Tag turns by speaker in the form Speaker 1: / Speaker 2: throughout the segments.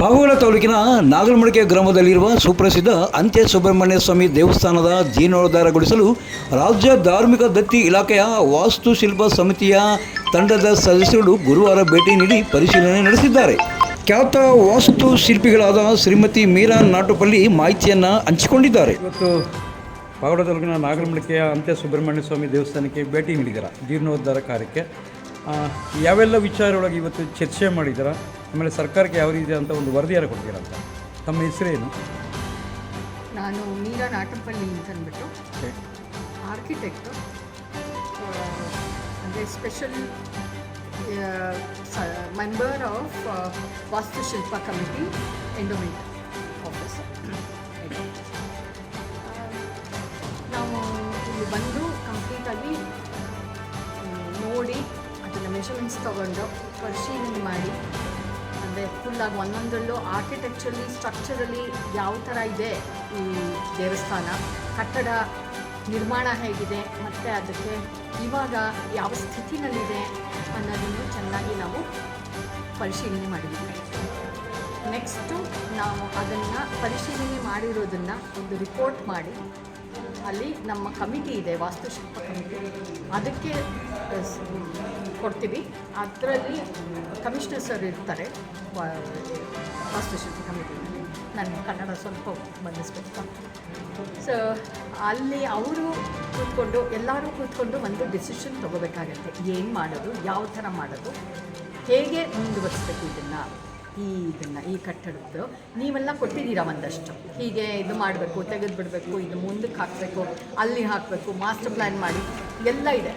Speaker 1: ಪಾವಗಡ ತಾಲೂಕಿನ ನಾಗಲಮಡಿಕೆ ಗ್ರಾಮದಲ್ಲಿರುವ ಸುಪ್ರಸಿದ್ಧ ಅಂತ್ಯ ಸುಬ್ರಹ್ಮಣ್ಯ ಸ್ವಾಮಿ ದೇವಸ್ಥಾನದ ಜೀರ್ಣೋದ್ಧಾರಗೊಳಿಸಲು ರಾಜ್ಯ ಧಾರ್ಮಿಕ ದತ್ತಿ ಇಲಾಖೆಯ ವಾಸ್ತುಶಿಲ್ಪ ಸಮಿತಿಯ ತಂಡದ ಸದಸ್ಯರು ಗುರುವಾರ ಭೇಟಿ ನೀಡಿ ಪರಿಶೀಲನೆ ನಡೆಸಿದ್ದಾರೆ. ಖ್ಯಾತ ವಾಸ್ತುಶಿಲ್ಪಿಗಳಾದ ಶ್ರೀಮತಿ ಮೀರಾ ನಾಟುಪಲ್ಲಿ ಮಾಹಿತಿಯನ್ನು ಹಂಚಿಕೊಂಡಿದ್ದಾರೆ. ಇವತ್ತು ಪಾವಗಡ ತಾಲೂಕಿನ ನಾಗಲಮಡಿಕೆಯ ಅಂತ್ಯ ಸುಬ್ರಹ್ಮಣ್ಯ ಸ್ವಾಮಿ ದೇವಸ್ಥಾನಕ್ಕೆ ಭೇಟಿ ನೀಡಿದ್ದಾರೆ. ಜೀರ್ಣೋದ್ಧಾರ ಕಾರ್ಯಕ್ಕೆ ಯಾವೆಲ್ಲ ವಿಚಾರದೊಳಗೆ ಇವತ್ತು ಚರ್ಚೆ ಮಾಡಿದ್ದೀರಾ? ಆಮೇಲೆ ಸರ್ಕಾರಕ್ಕೆ ಯಾವ ರೀತಿ ಅಂತ ಒಂದು ವರದಿಯಾರು ಕೊಡ್ತೀರಾ ಅಂತ. ತಮ್ಮ ಹೆಸರೇನು?
Speaker 2: ನಾನು ಮೀರಾ ನಾಟಪಲ್ಲಿ ಅಂತ ಅಂದ್ಬಿಟ್ಟು. ಆರ್ಕಿಟೆಕ್ಟು ಅಂದರೆ ಸ್ಪೆಷಲ್ ಮೆಂಬರ್ ಆಫ್ ವಾಸ್ತುಶಿಲ್ಪ ಕಮಿಟಿ ಎಂಡೋಮೆಂಟ್ ಆಫೀಸರ್ ನಾವು ಇಲ್ಲಿ ಬಂದು ಕಂಪ್ಲೀಟಾಗಿ ನೋಡಿ ಮೆಷರ್ಮೆಂಟ್ಸ್ ತೊಗೊಂಡು ಪರಿಶೀಲನೆ ಮಾಡಿ, ಅಂದರೆ ಫುಲ್ಲಾಗಿ ಒಂದೊಂದರಲ್ಲೂ ಆರ್ಕಿಟೆಕ್ಚರಲಿ ಸ್ಟ್ರಕ್ಚರಲ್ಲಿ ಯಾವ ಥರ ಇದೆ ಈ ದೇವಸ್ಥಾನ, ಕಟ್ಟಡ ನಿರ್ಮಾಣ ಹೇಗಿದೆ, ಮತ್ತು ಅದಕ್ಕೆ ಇವಾಗ ಯಾವ ಸ್ಥಿತಿನಲ್ಲಿದೆ ಅನ್ನೋದನ್ನು ಚೆನ್ನಾಗಿ ನಾವು ಪರಿಶೀಲನೆ ಮಾಡಿದ್ದೀವಿ. ನೆಕ್ಸ್ಟು ನಾವು ಅದನ್ನು ಪರಿಶೀಲನೆ ಮಾಡಿರೋದನ್ನು ಒಂದು ರಿಪೋರ್ಟ್ ಮಾಡಿ ಅಲ್ಲಿ ನಮ್ಮ ಕಮಿಟಿ ಇದೆ, ವಾಸ್ತುಶಿಲ್ಪ ಕಮಿಟಿ. ಅದಕ್ಕೆ ಕೊಡ್ತೀವಿ. ಅದರಲ್ಲಿ ಕಮಿಷನರ್ ಸರ್ ಇರ್ತಾರೆ ವಾಸ್ತುಶಿಲ್ಪ ಕಮಿಟಿನಲ್ಲಿ ನಾನು ಕನ್ನಡ ಸ್ವಲ್ಪ ಬಂಧಿಸ್ಬೇಕು ಸೊ, ಅಲ್ಲಿ ಅವರು ಕೂತ್ಕೊಂಡು, ಎಲ್ಲರೂ ಕೂತ್ಕೊಂಡು ಒಂದು ಡಿಸಿಷನ್ ತೊಗೋಬೇಕಾಗತ್ತೆ. ಏನು ಮಾಡೋದು, ಯಾವ ಥರ ಮಾಡೋದು, ಹೇಗೆ ಮುಂದುವರಿಸ್ಬೇಕು ಇದನ್ನು? ಈ ಇದನ್ನು, ಈ ಕಟ್ಟಡದ್ದು. ನೀವೆಲ್ಲ ಕೊಟ್ಟಿದ್ದೀರಾ ಒಂದಷ್ಟು. ಹೀಗೆ ಇದು ಮಾಡಬೇಕು ತೆಗೆದು ಬಿಡಬೇಕು ಇದು ಮುಂದಕ್ಕೆ ಹಾಕಬೇಕು, ಅಲ್ಲಿ ಹಾಕಬೇಕು ಮಾಸ್ಟರ್ ಪ್ಲ್ಯಾನ್ ಮಾಡಿ, ಎಲ್ಲ ಇದೆ.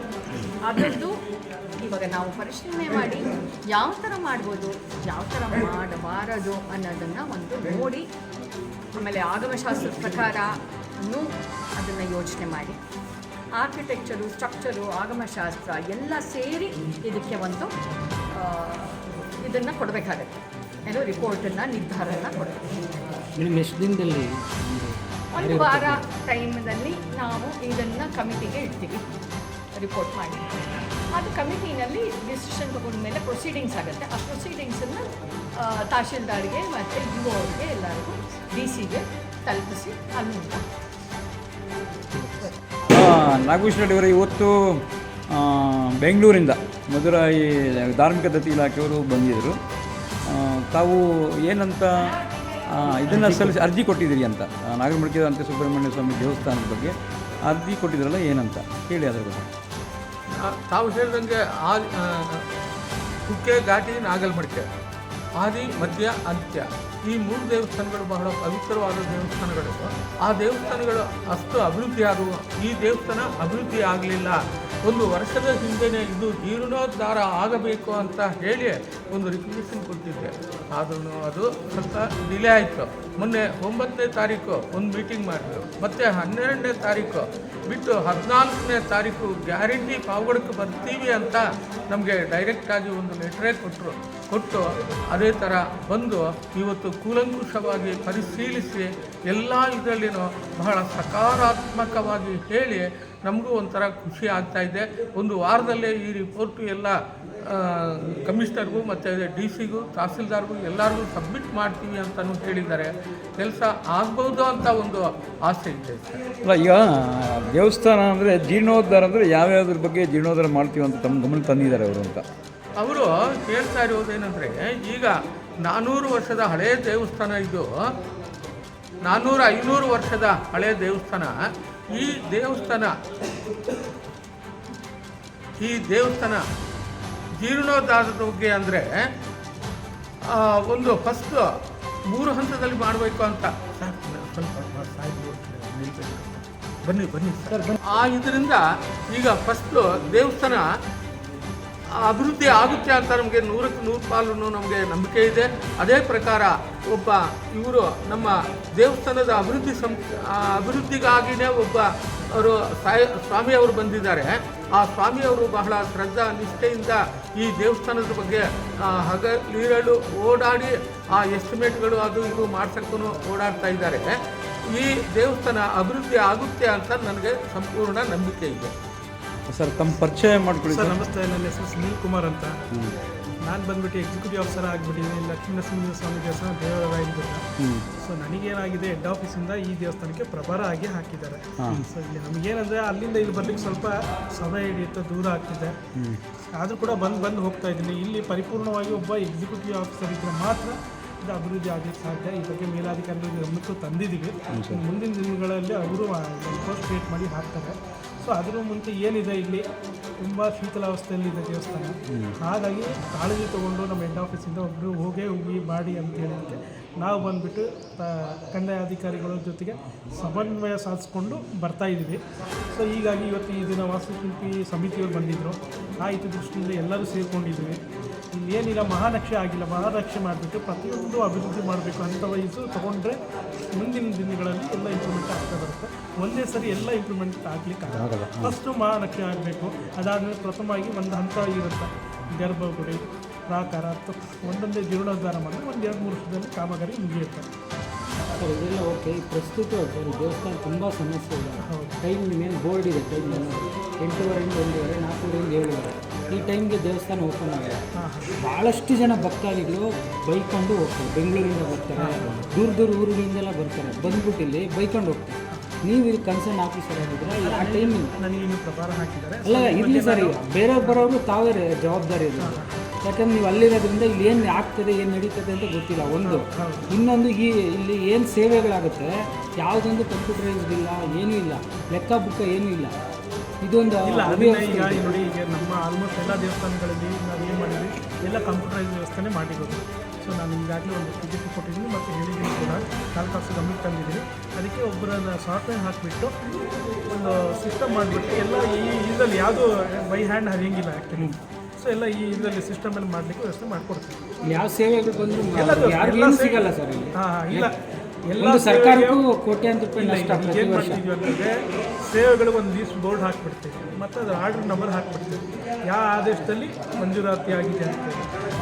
Speaker 2: ಅದರದ್ದು ಇವಾಗ ನಾವು ಪರಿಶೀಲನೆ ಮಾಡಿ, ಯಾವ ಥರ ಮಾಡ್ಬೋದು, ಯಾವ ಥರ ಮಾಡಬಾರದು ಅನ್ನೋದನ್ನು ಒಂದು ನೋಡಿ, ಆಮೇಲೆ ಆಗಮಶಾಸ್ತ್ರದ ಪ್ರಕಾರನೂ ಅದನ್ನು ಯೋಚನೆ ಮಾಡಿ. ಆರ್ಕಿಟೆಕ್ಚರು ಸ್ಟ್ರಕ್ಚರು ಆಗಮಶಾಸ್ತ್ರ ಎಲ್ಲ ಸೇರಿ ಇದಕ್ಕೆ ಒಂದು ಇದನ್ನು ಕೊಡಬೇಕಾಗತ್ತೆ. ಏನೋ ರಿಪೋರ್ಟನ್ನು ನಿರ್ಧಾರನ ಕೊಡ್ತೀವಿ.
Speaker 3: ಮೇಡಮ್ ಎಷ್ಟು ದಿನದಲ್ಲಿ
Speaker 2: ಒಂದು ವಾರ ಟೈಮ್ನಲ್ಲಿ ನಾವು ಇದನ್ನು ಕಮಿಟಿಗೆ ಇಡ್ತೀವಿ. ರಿಪೋರ್ಟ್ ಮಾಡಿ. ಅದು ಕಮಿಟಿನಲ್ಲಿ ಡಿಸಿಷನ್ ತಗೊಂಡ್ಮೇಲೆ ಪ್ರೊಸೀಡಿಂಗ್ಸ್ ಆಗುತ್ತೆ. ಆ ಪ್ರೊಸೀಡಿಂಗ್ಸನ್ನು ತಹಶೀಲ್ದಾರ್ಗೆ ಮತ್ತು ಯು ಅವ್ರಿಗೆ ಎಲ್ಲರಿಗೂ ಡಿ ಸಿಗೆ ತಲುಪಿಸಿ ಅಲ್ಲಿಂದ.
Speaker 1: ನಾಗೇಶ್ ರೆಡ್ಡಿ ಅವರು ಇವತ್ತು ಬೆಂಗಳೂರಿಂದ ಮಧುರಾಯಿ ಧಾರ್ಮಿಕ ದತ್ತಿ ಇಲಾಖೆಯವರು ಬಂದಿದ್ದರು. ತಾವು ಏನಂತ ಇದನ್ನು ಸಲ್ಲಿಸಿ ಅರ್ಜಿ ಕೊಟ್ಟಿದ್ದೀರಿ ಅಂತ. ನಾಗರಮಡಿಕೆ ಅಂತ ಸುಬ್ರಹ್ಮಣ್ಯ ಸ್ವಾಮಿ ದೇವಸ್ಥಾನದ ಬಗ್ಗೆ ಅರ್ಜಿ ಕೊಟ್ಟಿದ್ರಲ್ಲ ಏನಂತ? ಹೇಳಿ ಅದರ ಬಗ್ಗೆ.
Speaker 4: ಆ, ತಾವು ಹೇಳಿದಂಗೆ ಆ ಆ, ಕುಕ್ಕೆ ಘಾಟಿ ನಾಗಲ್ಮಡಿಕೆ ಆದಿ ಮಧ್ಯ ಅಂತ್ಯ ಈ ಮೂರು ದೇವಸ್ಥಾನಗಳು ಬಹಳ ಪವಿತ್ರವಾದ ದೇವಸ್ಥಾನಗಳು. ಆ ದೇವಸ್ಥಾನಗಳು ಅಷ್ಟು ಅಭಿವೃದ್ಧಿ ಆಗುವ ಈ ದೇವಸ್ಥಾನ ಅಭಿವೃದ್ಧಿ ಆಗಲಿಲ್ಲ ಒಂದು ವರ್ಷದ ಹಿಂದೆನೇ ಇದು ಜೀರ್ಣೋದ್ಧಾರ ಆಗಬೇಕು ಅಂತ ಹೇಳಿ ಒಂದು ರಿಕ್ವೆಷನ್ ಕೊಟ್ಟಿದ್ದೆ. ಆದ್ರೂ ಅದು ಸ್ವಲ್ಪ ಡಿಲೇ ಆಯಿತು. ಮೊನ್ನೆ ಒಂಬತ್ತನೇ ತಾರೀಕು ಒಂದು ಮೀಟಿಂಗ್ ಮಾಡಿದ್ರು. ಮತ್ತು ಹನ್ನೆರಡನೇ ತಾರೀಕು ಬಿಟ್ಟು ಹದಿನಾಲ್ಕನೇ ತಾರೀಕು ಗ್ಯಾರಂಟಿ ಪಾವಗಡಕ್ಕೆ ಬರ್ತೀವಿ ಅಂತ ನಮಗೆ ಡೈರೆಕ್ಟಾಗಿ ಒಂದು ಲೆಟ್ರೇ ಕೊಟ್ಟರು ಕೊಟ್ಟು ಅದೇ ಥರ ಬಂದು ಇವತ್ತು ಕೂಲಂಕುಷವಾಗಿ ಪರಿಶೀಲಿಸಿ ಎಲ್ಲ ಇದರಲ್ಲಿನೂ ಬಹಳ ಸಕಾರಾತ್ಮಕವಾಗಿ ಹೇಳಿ ನಮಗೂ ಒಂಥರ ಖುಷಿ ಆಗ್ತಾ ಇದೆ. ಒಂದು ವಾರದಲ್ಲೇ ಈ ರಿಪೋರ್ಟು ಎಲ್ಲ ಕಮಿಷ್ನರ್ಗೂ ಮತ್ತು ಡಿ ಸಿಗೂ, ತಹಸೀಲ್ದಾರ್ಗೂ ಎಲ್ಲರಿಗೂ ಸಬ್ಮಿಟ್ ಮಾಡ್ತೀವಿ ಅಂತಲೂ ಹೇಳಿದ್ದಾರೆ. ಕೆಲಸ ಆಗ್ಬೋದು ಅಂತ ಒಂದು ಆಸೆ ಇದೆ.
Speaker 1: ಅಲ್ಲ, ಈಗ ದೇವಸ್ಥಾನ ಅಂದರೆ ಜೀರ್ಣೋದ್ಧಾರ ಅಂದರೆ ಯಾವ್ಯಾವ್ದ್ರ ಬಗ್ಗೆ ಜೀರ್ಣೋದ್ಧಾರ ಮಾಡ್ತೀವಿ ಅಂತ ತಮ್ಮ ಗಮನ ತಂದಿದ್ದಾರೆ ಅವರು ಅಂತ.
Speaker 4: ಅವರು ಹೇಳ್ತಾ ಇರೋದೇನೆಂದರೆ ಈಗ ನಾನ್ನೂರು ವರ್ಷದ ಹಳೆಯ ದೇವಸ್ಥಾನ ಇದು. ನಾನ್ನೂರು ಐನೂರು ವರ್ಷದ ಹಳೆಯ ದೇವಸ್ಥಾನ. ಈ ದೇವಸ್ಥಾನ ಈ ದೇವಸ್ಥಾನ ಜೀರ್ಣೋದ್ಧಾರದ ಬಗ್ಗೆ ಅಂದರೆ ಒಂದು ಫಸ್ಟ್ ಮೂರು ಹಂತದಲ್ಲಿ ಮಾಡಬೇಕು ಅಂತ. ಬನ್ನಿ ಬನ್ನಿ ಆ, ಇದರಿಂದ ಈಗ ಫಸ್ಟು ದೇವಸ್ಥಾನ ಅಭಿವೃದ್ಧಿ ಆಗುತ್ತೆ ಅಂತ ನಮಗೆ ನೂರಕ್ಕೆ ನೂರು ಪಾಲು ನಮಗೆ ನಂಬಿಕೆ ಇದೆ. ಅದೇ ಪ್ರಕಾರ ಒಬ್ಬ ಇವರು ನಮ್ಮ ದೇವಸ್ಥಾನದ ಅಭಿವೃದ್ಧಿ ಸಂ ಅಭಿವೃದ್ಧಿಗಾಗಿಯೇ ಒಬ್ಬ ಅವರು ಸಾಯ ಸ್ವಾಮಿಯವರು ಬಂದಿದ್ದಾರೆ. ಆ ಸ್ವಾಮಿಯವರು ಬಹಳ ಶ್ರದ್ಧಾ ನಿಷ್ಠೆಯಿಂದ ಈ ದೇವಸ್ಥಾನದ ಬಗ್ಗೆ ಹಗ ಓಡಾಡಿ ಆ ಎಸ್ಟಿಮೇಟ್ಗಳು ಅದು ಇದು ಮಾಡ್ಸಕ್ಕೂ ಓಡಾಡ್ತಾ ಇದ್ದಾರೆ. ಈ ದೇವಸ್ಥಾನ ಅಭಿವೃದ್ಧಿ ಆಗುತ್ತೆ ಅಂತ ನನಗೆ ಸಂಪೂರ್ಣ ನಂಬಿಕೆ ಇದೆ.
Speaker 1: ಸರ್ ತಮ್ಮ ಪರಿಚಯ ಮಾಡ್ಕೊಳ್ಳಿ
Speaker 5: ಸರ್ ನಮಸ್ತೆ ನನ್ನ ಹೆಸರು ಸುನೀಲ್ ಕುಮಾರ್ ಅಂತ. ನಾನು ಬಂದ್ಬಿಟ್ಟು ಎಕ್ಸಿಕ್ಯೂಟಿವ್ ಆಫೀಸರ್ ಆಗಿಬಿಟ್ಟಿದ್ದೀನಿ. ಲಕ್ಷ್ಮೀನರಸಿಂಹ ಸ್ವಾಮಿ ದೇವಸ್ಥಾನ ದೇವರಾಯನಗುಡ್ಡ ಸೊ ನನಗೇನಾಗಿದೆ ಹೆಡ್ ಆಫೀಸಿಂದ ಈ ದೇವಸ್ಥಾನಕ್ಕೆ ಪ್ರಭಾರ ಆಗಿ ಹಾಕಿದ್ದಾರೆ. ಸೊ ಇಲ್ಲಿ ನಮಗೇನಂದರೆ ಅಲ್ಲಿಂದ ಇಲ್ಲಿ ಬರ್ಲಿಕ್ಕೆ ಸ್ವಲ್ಪ ಸಮಯ ಹಿಡಿಯುತ್ತೆ ದೂರ ಆಗ್ತಿದೆ. ಆದರೂ ಕೂಡ ಬಂದು ಬಂದು ಹೋಗ್ತಾ ಇದ್ದೀನಿ. ಇಲ್ಲಿ ಪರಿಪೂರ್ಣವಾಗಿ ಒಬ್ಬ ಎಕ್ಸಿಕ್ಯೂಟಿವ್ ಆಫೀಸರ್ ಇದ್ದರೆ ಮಾತ್ರ ಇದು ಅಭಿವೃದ್ಧಿ ಆಗಲಿಕ್ಕೆ ಸಾಧ್ಯ. ಈ ಬಗ್ಗೆ ಮೇಲಾಧಿಕಾರಿಗಳ ಗಮನಕ್ಕೂ ತಂದಿದ್ದೀವಿ. ಮುಂದಿನ ದಿನಗಳಲ್ಲಿ ಅವರು ಕ್ರಿಯೇಟ್ ಮಾಡಿ ಹಾಕ್ತಾರೆ. ಸೊ ಅದರ ಮುಂಚೆ ಏನಿದೆ ಇಲ್ಲಿ? ತುಂಬ ಶೀತಲಾವಸ್ಥೆಯಲ್ಲಿದೆ ದೇವಸ್ಥಾನ. ಹಾಗಾಗಿ ಕಾಳಜಿ ತೊಗೊಂಡು ನಮ್ಮ ಹೆಡ್ ಆಫೀಸಿಂದ ಒಬ್ಬರು ಹೋಗೇ ಹೋಗಿ ಮಾಡಿ ಅಂತ ಹೇಳಿದ್ದಕ್ಕೆ ನಾವು ಬಂದುಬಿಟ್ಟು ಕಂದಾಯ ಅಧಿಕಾರಿಗಳ ಜೊತೆಗೆ ಸಮನ್ವಯ ಸಾಧಿಸ್ಕೊಂಡು ಬರ್ತಾ ಇದ್ದೀವಿ. ಸೊ ಹೀಗಾಗಿ ಇವತ್ತು ಈ ದಿನ ವಾಸ್ತುಶಿಲ್ಪಿ ಸಮಿತಿಯವರು ಬಂದಿದ್ದರು ಆ ದೃಷ್ಟಿಯಿಂದ ಎಲ್ಲರೂ ಸೇರಿಕೊಂಡಿದ್ದೀವಿ. ಏನಿಲ್ಲ ಮಹಾನಕ್ಷೆ ಆಗಿಲ್ಲ. ಮಹಾನಕ್ಷೆ ಮಾಡಿಬಿಟ್ಟು ಪ್ರತಿಯೊಂದು ಅಭಿವೃದ್ಧಿ ಮಾಡಬೇಕು ಅಂತ ವಯಸ್ಸು ತೊಗೊಂಡ್ರೆ ಮುಂದಿನ ದಿನಗಳಲ್ಲಿ ಎಲ್ಲ ಇಂಪ್ರೂವ್ಮೆಂಟ್ ಆಗ್ತಾ ಬರುತ್ತೆ. ಒಂದೇ ಸರಿ ಎಲ್ಲ ಇಂಪ್ರೂವ್ಮೆಂಟ್ ಆಗಲಿಕ್ಕೆ ಆಗಲ್ಲ. ಫಸ್ಟು ಮಹಾನಕ್ಷೆ ಆಗಬೇಕು. ಅದಾದಮೇಲೆ ಪ್ರಥಮವಾಗಿ ಒಂದು ಹಂತ ಇರುತ್ತೆ. ಗರ್ಭಗುಡಿ ಪ್ರಾಕಾರ ಒಂದೊಂದೇ ಜೀರ್ಣೋದ್ಧಾರ ಮಾಡಿ ಒಂದು ಎರಡು ಮೂರು ವರ್ಷದಲ್ಲಿ ಕಾಮಗಾರಿ ಮುಗಿಯುತ್ತೆ.
Speaker 3: ಸರ್ ಇದೆಲ್ಲ ಓಕೆ ಪ್ರಸ್ತುತ ಸರ್ ಈ ದೇವಸ್ಥಾನ ತುಂಬ ಸಮಸ್ಯೆ ಇದೆ. ಟೈಮ್ ಮೇನ್ ಬೋರ್ಡ್ ಇದೆ ಟೈಮ್ ಎಂಟೂವರೆಯಿಂದ ಒಂದೂವರೆ ನಾಲ್ಕೂವರೆಯಿಂದ ಏಳುವರೆ. ಈ ಟೈಮ್ಗೆ ದೇವಸ್ಥಾನ ಓಪನ್ ಆಗಿದೆ. ಭಾಳಷ್ಟು ಜನ ಭಕ್ತಾದಿಗಳು ಬೈಕೊಂಡು ಹೋಗ್ತಾರೆ ಬೆಂಗಳೂರಿಂದ ಬರ್ತಾರೆ. ದೂರ ದೂರ ಊರುಗಳಿಂದೆಲ್ಲ ಬರ್ತಾರೆ. ಬಂದ್ಬಿಟ್ಟು ಇಲ್ಲಿ ಬೈಕೊಂಡು ಹೋಗ್ತಾರೆ. ನೀವು ಇಲ್ಲಿ ಕನ್ಸರ್ನ್ ಆಫೀಸರ್ ಆಗಿದ್ರೆ ಆ
Speaker 5: ಟೈಮ್
Speaker 3: ಅಲ್ಲ ಇರಲಿ ಸರ್ ಬೇರೆ ಬರೋರು ತಾವೇ ಜವಾಬ್ದಾರಿ ಇದೆ ಯಾಕಂದ್ರೆ ನೀವು ಅಲ್ಲಿರೋದ್ರಿಂದ ಇಲ್ಲಿ ಏನು ಆಗ್ತದೆ ಏನು ನಡೀತದೆ ಅಂತ ಗೊತ್ತಿಲ್ಲ. ಒಂದು ಇನ್ನೊಂದು ಈ ಇಲ್ಲಿ ಏನು ಸೇವೆಗಳಾಗುತ್ತೆ ಯಾವುದೊಂದು ಕಂಪ್ಯೂಟರೈಸ್ಡ್ ಇಲ್ಲ ಏನೂ ಇಲ್ಲ. ಲೆಕ್ಕ ಬುಕ್ಕ ಏನೂ ಇಲ್ಲ. ಇದೊಂದು
Speaker 5: ಇಲ್ಲ ಅದನ್ನ ಈಗ ನೋಡಿ ಈಗ ನಮ್ಮ ಆಲ್ಮೋಸ್ಟ್ ಎಲ್ಲ ದೇವಸ್ಥಾನಗಳಲ್ಲಿ ನಾವು ಏನು ಮಾಡಿದ್ವಿ ಎಲ್ಲ ಕಂಪ್ಯೂಟರೈಸ್ ವ್ಯವಸ್ಥೆನೇ ಮಾಡಿರೋದು. ಸೊ ನಾನು ಈಗಾಗಲೇ ಒಂದು ಟಿಕೆಟ್ ಕೊಟ್ಟಿದ್ದೀನಿ ಮತ್ತು ಹೇಳಿದ್ದೀನಿ ಕೂಡ. ನಾಲ್ಕು ಗಮನಕ್ಕೆ ತಂದಿದ್ದೀನಿ. ಅದಕ್ಕೆ ಒಬ್ಬರನ್ನ ಸಾಫ್ಟ್ವೇರ್ ಹಾಕಿಬಿಟ್ಟು ಒಂದು ಸಿಸ್ಟಮ್ ಮಾಡಿಬಿಟ್ಟು ಎಲ್ಲ ಈ ಇದರಲ್ಲಿ ಯಾವುದು ಬೈ ಹ್ಯಾಂಡ್ ಹರಿಯಂಗಿಲ್ಲ ಆ್ಯಕ್ಚುಲಿ ಸೊ ಎಲ್ಲ ಈ ಇದರಲ್ಲಿ ಸಿಸ್ಟಮಲ್ಲಿ ಮಾಡಲಿಕ್ಕೆ ವ್ಯವಸ್ಥೆ ಮಾಡಿಕೊಡ್ತೀವಿ.
Speaker 3: ಯಾವ ಸೇವೆಗಳು ಬಂದರೂ ಯಾರಿಗೂ ಸಿಗಲ್ಲ ಸರ್
Speaker 5: ಹಾಂ ಇಲ್ಲ. ಎಲ್ಲ
Speaker 3: ಸರ್ಕಾರಕ್ಕೂ ಕೋಟ್ಯಾಂತರ ರೂಪಾಯಿ ನಷ್ಟ
Speaker 5: ಏನು ಮಾಡ್ತೀವಿ ಅಂತಂದರೆ ಸೇವೆಗಳಿಗೆ ಒಂದು ಲೀಸ್ಟ್ ಬೋರ್ಡ್ ಹಾಕ್ಬಿಡ್ತೀವಿ. ಮತ್ತು ಅದರ ಆರ್ಡರ್ ನಂಬರ್ ಹಾಕ್ಬಿಡ್ತೀವಿ. ಯಾವ ಆದೇಶದಲ್ಲಿ ಮಂಜೂರಾತಿ ಆಗಿದೆ ಅಂತ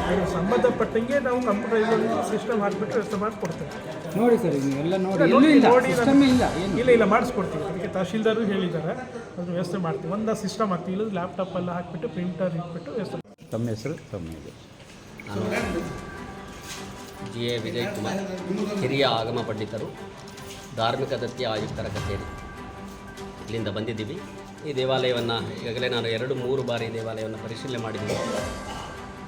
Speaker 5: ಅದಕ್ಕೆ ಸಂಬಂಧಪಟ್ಟಂಗೆ ನಾವು ಕಂಪ್ಯೂಟರ್ ಸಿಸ್ಟಮ್ ಹಾಕ್ಬಿಟ್ಟು ವ್ಯವಸ್ಥೆ ಮಾಡಿಸ್ಕೊಡ್ತೇವೆ
Speaker 3: ನೋಡಿ ಸರ್ ಎಲ್ಲ
Speaker 5: ನೋಡಿ ನೋಡಿ
Speaker 3: ಇಲ್ಲ ಇಲ್ಲ ಏನು?
Speaker 5: ಇಲ್ಲ ಇಲ್ಲ ಮಾಡಿಸ್ಕೊಡ್ತೀವಿ. ಅದಕ್ಕೆ ತಹಶೀಲ್ದಾರು ಹೇಳಿದ್ದಾರೆ ಅದ್ರ ವ್ಯವಸ್ಥೆ ಮಾಡ್ತೀವಿ. ಒಂದು ಸಿಸ್ಟಮ್ ಹಾಕ್ತೀವಿ ಇಲ್ಲ ಲ್ಯಾಪ್ಟಾಪ್ ಎಲ್ಲ ಹಾಕ್ಬಿಟ್ಟು ಪ್ರಿಂಟರ್ ಇಟ್ಬಿಟ್ಟು ವ್ಯವಸ್ಥೆ
Speaker 1: ತಮ್ಮ ಹೆಸರು ತಮ್ಮ ಇದು
Speaker 6: ಜಿ ಎ ವಿಜಯ್ ಕುಮಾರ್ ಹಿರಿಯ ಆಗಮ ಪಂಡಿತರು, ಧಾರ್ಮಿಕ ದತ್ತಿ ಆಯುಕ್ತರ ಕಚೇರಿ. ಇಲ್ಲಿಂದ ಬಂದಿದ್ದೀವಿ. ಈ ದೇವಾಲಯವನ್ನು ಈಗಾಗಲೇ ನಾನು ಎರಡು ಮೂರು ಬಾರಿ ದೇವಾಲಯವನ್ನು ಪರಿಶೀಲನೆ ಮಾಡಿದ್ದೀನಿ.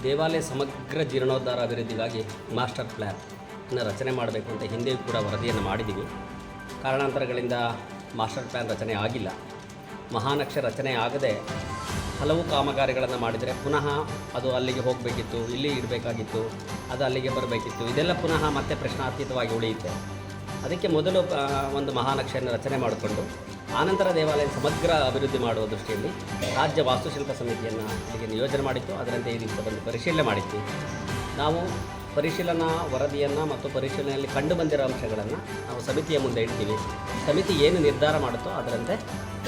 Speaker 6: ದೇವಾಲಯ ಸಮಗ್ರ ಜೀರ್ಣೋದ್ಧಾರ ಅಭಿವೃದ್ಧಿಗಾಗಿ ಮಾಸ್ಟರ್ ಪ್ಲ್ಯಾನ್ ಅನ್ನು ರಚನೆ ಮಾಡಬೇಕು ಅಂತ ಹಿಂದೆ ಕೂಡ ವರದಿಯನ್ನು ಮಾಡಿದ್ದೀವಿ. ಕಾರಣಾಂತರಗಳಿಂದ ಮಾಸ್ಟರ್ ಪ್ಲ್ಯಾನ್ ರಚನೆ ಆಗಿಲ್ಲ. ಮಹಾನಕ್ಷೆ ರಚನೆ ಆಗದೆ ಹಲವು ಕಾಮಗಾರಿಗಳನ್ನು ಮಾಡಿದರೆ ಪುನಃ ಅದು ಅಲ್ಲಿಗೆ ಹೋಗಬೇಕಿತ್ತು ಇಲ್ಲಿ ಇಡಬೇಕಾಗಿತ್ತು ಅದು ಅಲ್ಲಿಗೆ ಬರಬೇಕಿತ್ತು, ಇದೆಲ್ಲ ಪುನಃ ಮತ್ತೆ ಪ್ರಶ್ನಾತೀತವಾಗಿ ಉಳಿಯುತ್ತೆ. ಅದಕ್ಕೆ ಮೊದಲು ಒಂದು ಮಹಾನಕ್ಷೆಯನ್ನು ರಚನೆ ಮಾಡಿಕೊಂಡು, ಆನಂತರ ದೇವಾಲಯ ಸಮಗ್ರ ಅಭಿವೃದ್ಧಿ ಮಾಡುವ ದೃಷ್ಟಿಯಲ್ಲಿ ರಾಜ್ಯ ವಾಸ್ತುಶಿಲ್ಪ ಸಮಿತಿಯನ್ನು ಅಲ್ಲಿಗೆ ನಿಯೋಜನೆ ಮಾಡಿತ್ತು. ಅದರಂತೆ ಈ ದಿವಸ ಬಂದು ಪರಿಶೀಲನೆ ಮಾಡಿತ್ತು ನಾವು ಪರಿಶೀಲನಾ ವರದಿಯನ್ನು ಮತ್ತು ಪರಿಶೀಲನೆಯಲ್ಲಿ ಕಂಡು ಬಂದಿರೋ ಅಂಶಗಳನ್ನು ನಾವು ಸಮಿತಿಯ ಮುಂದೆ ಇಡ್ತೀವಿ. ಸಮಿತಿ ಏನು ನಿರ್ಧಾರ ಮಾಡುತ್ತೋ ಅದರಂತೆ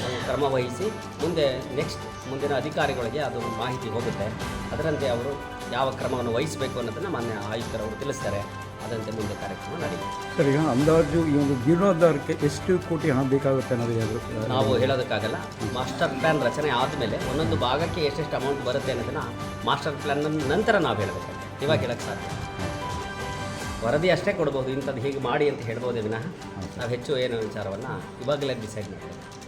Speaker 6: ನಾವು ಕ್ರಮ ವಹಿಸಿ ಮುಂದೆ ನೆಕ್ಸ್ಟ್ ಮುಂದಿನ ಅಧಿಕಾರಿಗಳಿಗೆ ಅದು ಮಾಹಿತಿ ಹೋಗುತ್ತೆ. ಅದರಂತೆ ಅವರು ಯಾವ ಕ್ರಮವನ್ನು ವಹಿಸಬೇಕು ಅನ್ನೋದನ್ನು ಮಾನ್ಯ ಆಯುಕ್ತರವರು ತಿಳಿಸ್ತಾರೆ. ಅದರಂತೆ ಮುಂದೆ ಕಾರ್ಯಕ್ರಮ ನಡೆಯುತ್ತೆ
Speaker 1: ಸರ್ ಈಗ ಅಂದಾಜು ಈ ಒಂದು ಜೀರ್ಣೋದ್ಧಾರಕ್ಕೆ ಎಷ್ಟು ಕೋಟಿ ಹಣ ಬೇಕಾಗುತ್ತೆ ಅನ್ನೋದು ಯಾರು
Speaker 6: ನಾವು ಹೇಳೋದಕ್ಕಾಗಲ್ಲ. ಮಾಸ್ಟರ್ ಪ್ಲ್ಯಾನ್ ರಚನೆ ಆದಮೇಲೆ ಒಂದೊಂದು ಭಾಗಕ್ಕೆ ಎಷ್ಟೆಷ್ಟು ಅಮೌಂಟ್ ಬರುತ್ತೆ ಅನ್ನೋದನ್ನು ಮಾಸ್ಟರ್ ಪ್ಲ್ಯಾನ್ ನಂತರ ನಾವು ಹೇಳಬೇಕಾಗುತ್ತೆ. ಇವಾಗ ಹೇಳಕ್ಕೆ ಸಾಧ್ಯ. ವರದಿ ಅಷ್ಟೇ ಕೊಡ್ಬೋದು ಇಂಥದ್ದು ಹೀಗೆ ಮಾಡಿ ಅಂತ ಹೇಳ್ಬೋದೇ ವಿನಃ. ನಾವು ಹೆಚ್ಚು ಏನು ವಿಚಾರವನ್ನು ಇವಾಗಲೇ ಡಿಸೈಡ್ ಮಾಡ್ತೇವೆ.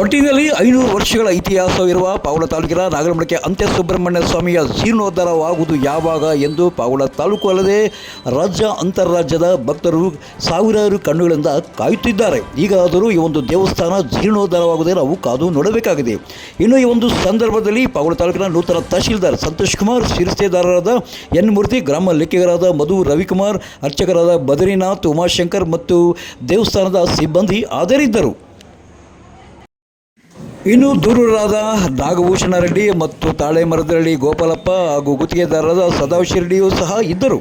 Speaker 1: ಒಟ್ಟಿನಲ್ಲಿ ಐನೂರು ವರ್ಷಗಳ ಇತಿಹಾಸವಿರುವ ಪಾವಳ ತಾಲೂಕಿನ ನಾಗರಮಣಕ್ಕೆ ಅಂತ್ಯ ಸುಬ್ರಹ್ಮಣ್ಯ ಸ್ವಾಮಿಯ ಜೀರ್ಣೋದ್ಧಾರವಾಗುವುದು ಯಾವಾಗ ಎಂದು ಪಾವಳ ತಾಲೂಕು ಅಲ್ಲದೆ ರಾಜ್ಯ ಅಂತಾರಾಜ್ಯದ ಭಕ್ತರು ಸಾವಿರಾರು ಕಣ್ಣುಗಳಿಂದ ಕಾಯುತ್ತಿದ್ದಾರೆ. ಈಗಾದರೂ ಈ ಒಂದು ದೇವಸ್ಥಾನ ಜೀರ್ಣೋದ್ಧಾರವಾಗುವುದೇ ನಾವು ಕಾದು ನೋಡಬೇಕಾಗಿದೆ. ಇನ್ನು ಈ ಒಂದು ಸಂದರ್ಭದಲ್ಲಿ ಪಾವಳ ತಾಲೂಕಿನ ನೂತನ ತಹಶೀಲ್ದಾರ್ ಸಂತೋಷ್ ಕುಮಾರ್ ಶಿರಸ್ತೇದಾರರಾದ ಎನ್ ಮೂರ್ತಿ, ಗ್ರಾಮ ಲೆಕ್ಕಿಗರಾದ ಮಧು ರವಿಕುಮಾರ್, ಅರ್ಚಕರಾದ ಬದರಿನಾಥ್, ಉಮಾಶಂಕರ್ ಮತ್ತು ದೇವಸ್ಥಾನದ ಸಿಬ್ಬಂದಿ ಹಾಜರಿದ್ದರು. ಇನ್ನು ದೂರರಾದ ನಾಗಭೂಷಣ ರೆಡ್ಡಿ ಮತ್ತು ತಾಳೆಮರದಹಳ್ಳಿ ಗೋಪಾಲಪ್ಪ ಹಾಗೂ ಗುತ್ತಿಗೆದಾರರಾದ ಸದಾಶಿವ ರೆಡ್ಡಿಯೂ ಸಹ ಇದ್ದರು.